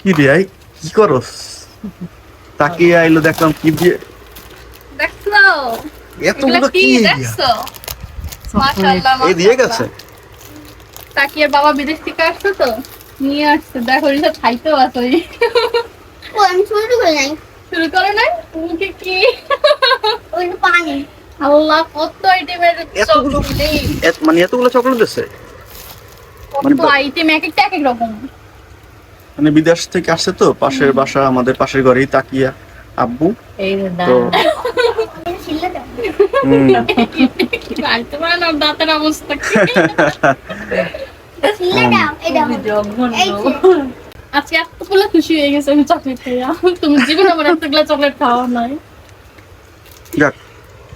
কি রে আই কি করস? তাকিয়ে আইলো দেখলাম কি দিয়ে দেখছ? এতগুলো কি দেখছ? মাশাআল্লাহ এই দিয়ে গেছে। তাকিয়ে বাবা বিদেশ থেকে আসছো তো? নিয়ে আসছে। দেখো রিসা খাইতেও ও আমি শুরু করে নাই। শুরু করো নাই? মুখে কি? ওই পানি। আল্লাহ কত আইটেমের এতগুলো? চকলেট এত- মানে এতগুলো চকলেট মানে কত আইটেম এক একটা এক এক রকম। মানে বিদেশ থেকে আসছে তো পাশের বাসা আমাদের পাশের ঘরেই তাকিয়া আব্বু। তো। আজকে এতগুলো খুশি হয়ে গেছে আমি চকলেট খাইয়া তুমি জীবনে আমার এতগুলো চকলেট খাওয়া নাই। যাক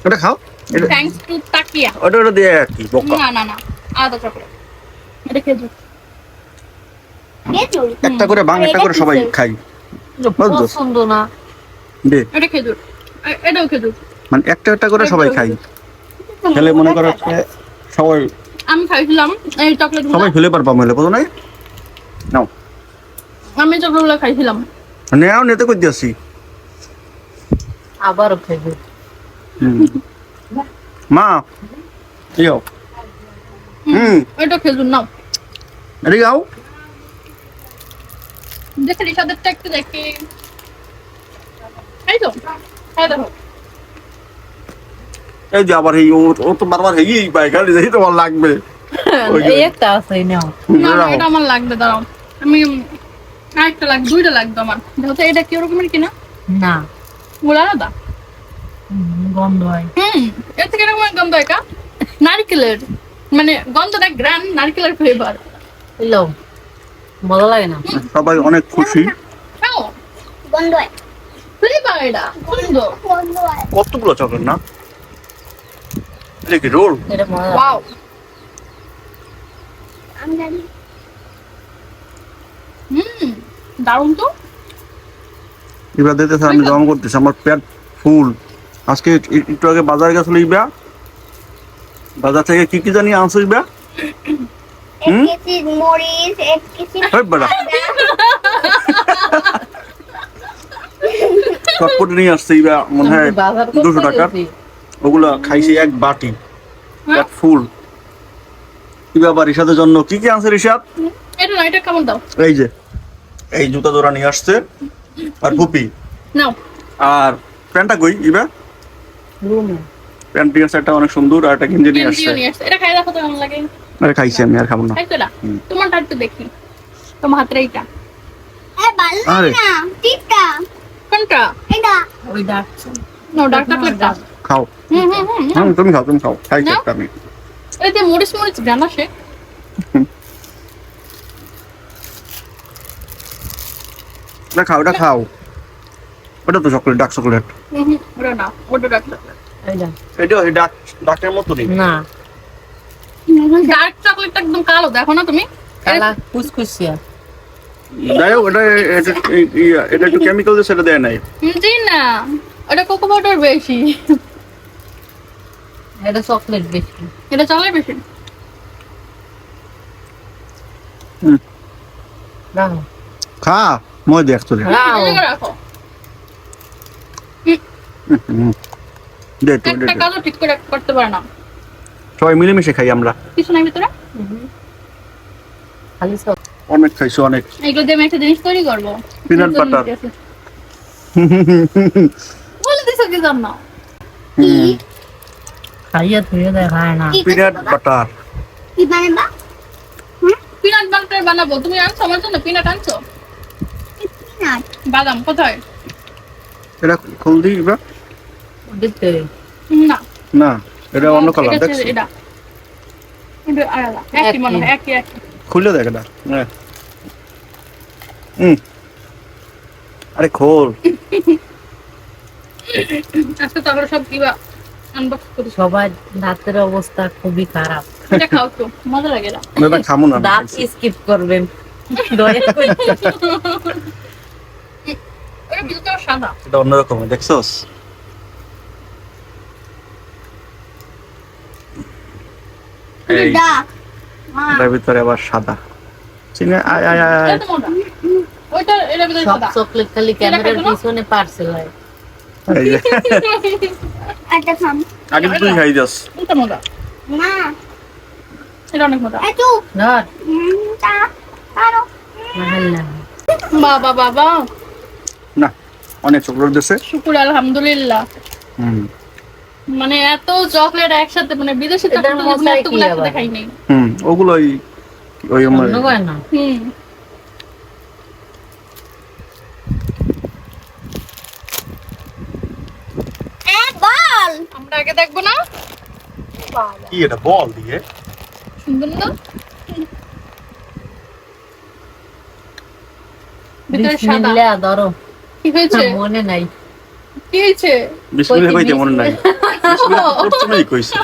ওটা খাও। এটা থ্যাঙ্কস টু তাকিয়া। ওটা ওটা দিয়ে আর কি বোকা। না না না আলাদা চকলেট এটা খেয়ে? একটা করে বাং একটা করে সবাই খাই। বুঝছ? পছন্দ না। দে। এটা খেজুর এটাও খেজুর মানে একটা একটা করে সবাই খাই। খেলে মনে করো সবাই আমি খাইছিলাম এই চকলেট সবাই ফেলে পারবা মেলে বুঝো নাই নাও। আমি চকলেটগুলো খাইছিলাম। নেও নেতে কই দিয়েছি আবারও খাইবে মা। ইয়ো হুম এটা খেজুর নাও। এদিকে আও। দেখে রিসাদেরটা একটু দেখি। এই তো হ্যাঁ দেখো। এই যে আবার এই ও তো বারবার পায় খালি দেখি তোমার লাগবে। এই একটা আছে নাও। না না, এটা আমার লাগবে দাঁড়াও। আমি আরেকটা লাগবে দুইটা লাগবে আমার। যেহেতু এটা কি রকমের কিনা? না। ওগুলো আলাদা? হুম, গন্ধ হয়। হুম এর থেকে এরকম গন্ধ এটা নারকেলের। মানে গন্ধটা গ্রান নারকেলের ফ্লেভার এলো মজা লাগে না। সবাই অনেক খুশি। কতগুলো চকলেট না? এটা কি রোল। ওয়াও আমি জানি। হুম দারুণ তো। এবার দিতেছে আমি জমা করতেছি আমার পেট ফুল। আজকে একটু আগে বাজারে গেছিল ইবা বাজার থেকে কি কি জানি আনছো ইবা মরিচ এক কেজি চটপটি নিয়ে আসছে ইবা মনে হয় দুশো টাকার। ওগুলা খাইছি এক বাটি হ্যাঁ? পেট ফুল। ইবা আবার রিসাদের জন্য কি কি আনছে রিসাদ এটা না এটা কেমন দাও? এই যে এই জুতা জোড়া নিয়ে আসছে আর ফুপি। নাও। আর প্যান্টটা কই ইবা? প্যান্ট নিয়ে আসছে একটা অনেক সুন্দর আর একটা গেঞ্জি নিয়ে আসছে। নিয়ে আসছে। এটা খাই দেখো তো কেমন লাগে। আরে খাইছি আমি আর খাব না। খাইছো হুম। তোমারটা একটু দেখি। তোমার হাতের এইটা। আরে। না টিপটা কোনটা? এটা। ওই ডাকছে নো চকলেটটা। খাও। হুম হুম হুম তুমি খাও তুমি খাও। খাইছি না? আমি। এই যে মরিচ মরিচ গান আসে। ওটা খাও ওটা খাও। ওটা তো চকলেট ডাক চকলেট। হুম হুম ওটা না ওটা ডার্ক চকলেট। এটা ডাক ডাকের মতনই। না। ডার্ক চকলেটটা একদম কালো দেখো না তুমি? কালা যাই হোক এটা একটু কেমিক্যাল দিয়ে সেটা দেয় নাই। জি না ওটা কোকো পাউডার বেশি। এটা চকলেট বেশি। এটা চকলেট বেশি। খা মই দেখ তোরে। রাখো। এদিকে রাখো দে তো দে তো। কালো ঠিক করে করতে পারে না। সবাই মিলেমিশে খাই আমরা। কিছু নাই ভিতরে? খালি সব অনেক খাইছো অনেক। এগুলো দিয়ে আমি একটা জিনিস তৈরি করব। Peanut butter. বলে দিছো কি জানো খাইয়া থুয়ে দেখায় না। Peanut butter. কি মানে বা? পিনাট বাটার বানাবো। তুমি আনছো আমার জন্য? পিনাট আনছো? পিনাট? বাদাম কোথায়? এটা খুল দিই এবার না। না। এটা অন্য কালার এটা দেখছি? এটা। এটা আলাদা একই মনে হয় একই একই। খুলে দেখ এটা। হ্যাঁ। হুম। আরে খোল। আজকে তারপরে সব কিবা আনবক্স করি। সবার দাঁতের অবস্থা খুবই খারাপ। এটা খাও তো মজা লাগে না। এটা খামো না দাঁত স্কিপ করবেন। দয়া করে। সাদা। এটা অন্যরকম দেখছস এই ডাক মা এটার ভিতরে আবার সাদা। চিনে আয় আয় আয় ভিতরে সাদা। চকলেট খালি ক্যামেরার না? পিছনে পার্সেল হয়। একটা খাম আগে তুই খাই যাস। এটা মজা না এটা অনেক মজা তা। বাবা বাবা। না অনেক চকলেট দিছে। শুকুর আলহামদুলিল্লাহ। হুম। মানে এত চকলেট একসাথে মানে বিদেশি চকলেট? খাই নাই। হুম ওগুলোই ওই আমার হুম। আগে দেখব না? কি এটা বল দিয়ে? সুন্দর না? সাদা। বিসমিল্লাহ ধরো। কি হয়েছে? মনে নাই। কি হয়েছে? বিসমিল্লাহ কইতে মনে নাই। বিসমিল্লাহ তো প্রথমেই কইছো।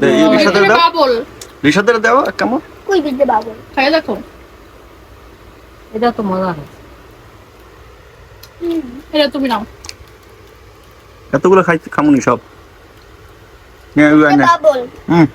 দে, এই রিসাদের দাও। বাবল। দাও কেমন কই দিতে বাবু খাই দেখো। এটা তো মজা এটা তুমি নাও। এতগুলো খাইতে খামুনি সব। হ্যাঁ, বাবল। হুম।